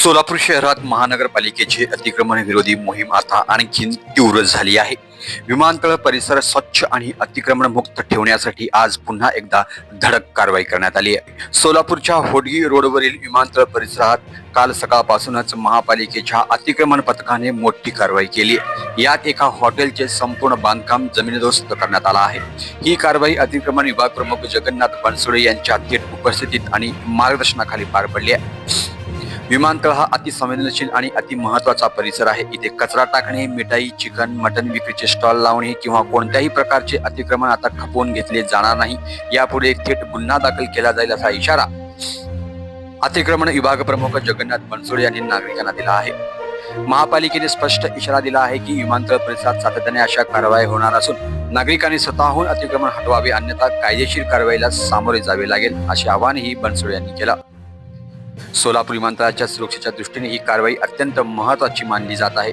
सोलापूर शहरात महानगरपालिकेची अतिक्रमण विरोधी मोहीम आता आणखीन तीव्र झाली आहे. विमानतळ परिसर स्वच्छ आणि अतिक्रमण मुक्त ठेवण्यासाठी आज पुन्हा एकदा धडक कारवाई करण्यात आली आहे. सोलापूरच्या होडगी रोडवरील विमानतळ परिसरात काल सकाळपासूनच महापालिकेच्या अतिक्रमण पथकाने मोठी कारवाई केली आहे. यात एका हॉटेलचे संपूर्ण बांधकाम जमीनदोस्त करण्यात आला आहे. ही कारवाई अतिक्रमण विभाग प्रमुख जगन्नाथ बनसोडे यांच्या थेट उपस्थितीत आणि मार्गदर्शनाखाली पार पडली आहे. विमानतळ हा अतिसंवेदनशील आणि अतिमहत्वाचा परिसर आहे. इथे कचरा टाकणे मिठाई चिकन मटन विक्रीचे स्टॉल लावणे किंवा कोणत्याही प्रकारचे अतिक्रमण आता खपवून घेतले जाणार नाही. यापुढे थेट गुन्हा दाखल केला जाईल असा इशारा अतिक्रमण विभाग प्रमुख जगन्नाथ बनसोडे यांनी नागरिकांना दिला आहे. महापालिकेने स्पष्ट इशारा दिला आहे की विमानतळ परिसरात सातत्याने अशा कारवाई होणार असून नागरिकांनी स्वतःहून अतिक्रमण हटवावे अन्यथा कायदेशीर कारवाईला सामोरे जावे लागेल असे आवाहनही बनसोडे यांनी केलं. सोलापूर विमानतळाच्या सुरक्षेच्या दृष्टीने ही कारवाई अत्यंत महत्वाची मानली जात आहे.